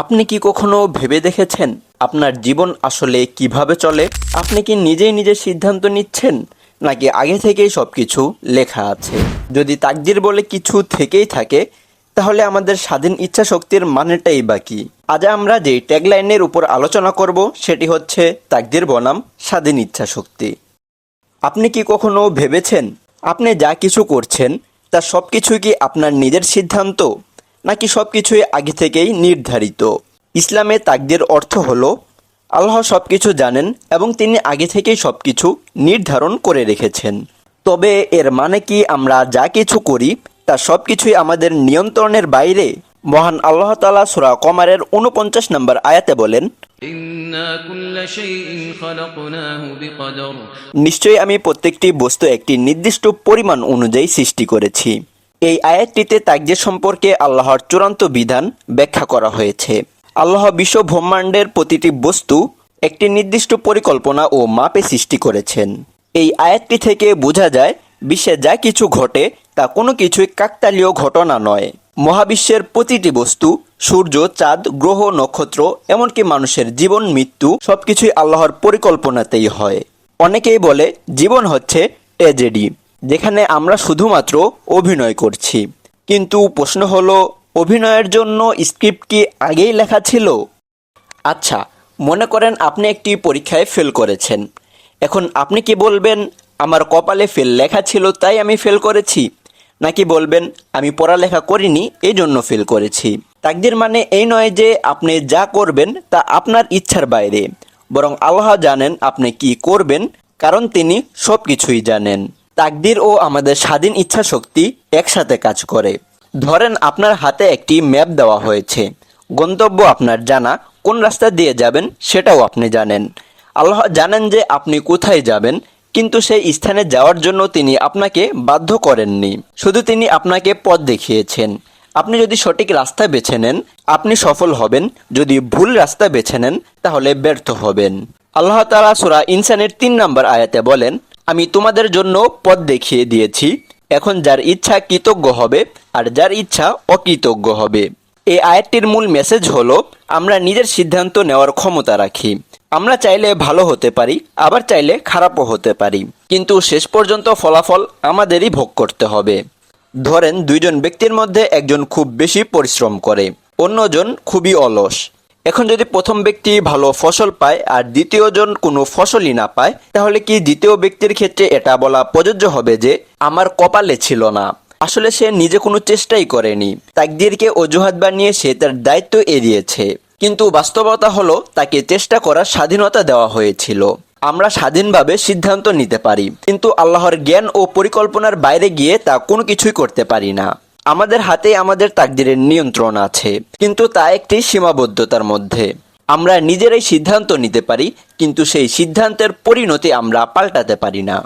আপনি কি কখনো ভেবে দেখেছেন আপনার জীবন আসলে কীভাবে চলে? আপনি কি নিজেই নিজের সিদ্ধান্ত নিচ্ছেন? নাকি আগে থেকেই সব কিছু লেখা আছে? যদি তাকদির বলে কিছু থেকেই থাকে, তাহলে আমাদের স্বাধীন ইচ্ছা শক্তির মানেটাই বাকি আজ আমরা যে ট্যাগলাইনের উপর আলোচনা করব, সেটি হচ্ছে তাকদির বনাম স্বাধীন ইচ্ছা শক্তি আপনি কি কখনো ভেবেছেন আপনি যা কিছু করছেন, তা সব কিছুই কি আপনার নিজের সিদ্ধান্ত? নাকি সব কিছুই আগে থেকেই নির্ধারিত? ইসলামে তাকদের অর্থ হল আল্লাহ সব কিছু জানেন এবং তিনি আগে থেকেই সব কিছু নির্ধারণ করে রেখেছেন। তবে এর মানে কি আমরা যা কিছু করি তা সব কিছুই আমাদের নিয়ন্ত্রণের বাইরে? মহান আল্লাহ তালা সুরা কমারের উনপঞ্চাশ নম্বর আয়াতে বলেন নিশ্চয়ই আমি প্রত্যেকটি বস্তু একটি নির্দিষ্ট পরিমাণ অনুযায়ী সৃষ্টি করেছি। এই আয়াতটিতে তাকদের সম্পর্কে আল্লাহর চূড়ান্ত বিধান ব্যাখ্যা করা হয়েছে। আল্লাহ বিশ্ব ব্রহ্মাণ্ডের প্রতিটি বস্তু একটি নির্দিষ্ট পরিকল্পনা ও মাপে সৃষ্টি করেছেন। এই আয়াতটি থেকে বোঝা যায়, বিশ্বে যা কিছু ঘটে তা কোনো কিছুই কাকতালীয় ঘটনা নয়। মহাবিশ্বের প্রতিটি বস্তু, সূর্য, চাঁদ, গ্রহ, নক্ষত্র, এমনকি মানুষের জীবন, মৃত্যু সবকিছুই আল্লাহর পরিকল্পনাতেই হয়। অনেকেই বলে, জীবন হচ্ছে ট্র্যাজেডি। যেখানে আমরা শুধুমাত্র অভিনয় করছি। কিন্তু প্রশ্ন হলো, অভিনয়ের জন্য স্ক্রিপ্ট কি আগেই লেখা ছিল? আচ্ছা মনে করেন আপনি একটি পরীক্ষায় ফেল করেছেন। এখন আপনি কি বলবেন, আমার কপালে ফেল লেখা ছিল, তাই আমি ফেল করেছি নাকি বলবেন, আমি পড়ালেখা করিনি এই জন্য ফেল করেছি তাকদির মানে এই নয় যে আপনি যা করবেন, তা আপনার ইচ্ছার বাইরে। বরং আল্লাহ জানেন আপনি কি করবেন, কারণ তিনি সব কিছুই জানেন। তাকদির ও আমাদের স্বাধীন ইচ্ছা শক্তি একসাথে কাজ করে। ধরেন আপনার হাতে একটি ম্যাপ দেওয়া হয়েছে। গন্তব্য আপনার জানা। কোন রাস্তা দিয়ে যাবেন সেটাও আপনি জানেন। আল্লাহ জানেন যে আপনি কোথায় যাবেন, কিন্তু সেই স্থানে যাওয়ার জন্য তিনি আপনাকে বাধ্য করেননি। শুধু তিনি আপনাকে পথ দেখিয়েছেন। আপনি যদি সঠিক রাস্তা বেছে নেন, আপনি সফল হবেন। যদি ভুল রাস্তা বেছে নেন, তাহলে ব্যর্থ হবেন। আল্লাহ তালা সুরা ইনসানের তিন নম্বর আয়াতে বলেন আমি তোমাদের জন্য পথ দেখিয়ে দিয়েছি। এখন যার ইচ্ছা কৃতজ্ঞ হবে আর যার ইচ্ছা অকৃতজ্ঞ হবে। এই আয়াতটির মূল মেসেজ হলো, আমরা নিজের সিদ্ধান্ত নেওয়ার ক্ষমতা রাখি। আমরা চাইলে ভালো হতে পারি, আবার চাইলে খারাপও হতে পারি। কিন্তু শেষ পর্যন্ত ফলাফল আমাদেরই ভোগ করতে হবে। ধরেন, দুইজন ব্যক্তির মধ্যে একজন খুব বেশি পরিশ্রম করে, অন্যজন খুবই অলস। এখন যদি প্রথম ব্যক্তি ভালো ফসল পায় আর দ্বিতীয়জন কোনো ফসলই না পায়, তাহলে কি দ্বিতীয় ব্যক্তির ক্ষেত্রে এটা বলা প্রযোজ্য হবে যে, আমার কপালে ছিল না। আসলে সে নিজে কোনো চেষ্টাই করেনি। তাকদিরকে অজুহাত বানিয়ে সে তার দায়িত্ব এড়িয়েছে। কিন্তু বাস্তবতা হলো, তাকে চেষ্টা করার স্বাধীনতা দেওয়া হয়েছিল। আমরা স্বাধীনভাবে সিদ্ধান্ত নিতে পারি। কিন্তু আল্লাহর জ্ঞান ও পরিকল্পনার বাইরে গিয়ে তা কোনো কিছুই করতে পারি না। আমাদের হাতে আমাদের তাকদিরের নিয়ন্ত্রণ আছে, কিন্তু তা একটি সীমাবদ্ধতার মধ্যে। আমরা নিজেরাই সিদ্ধান্ত নিতে পারি, কিন্তু সেই সিদ্ধান্তের পরিণতি আমরা পাল্টাতে পারি না।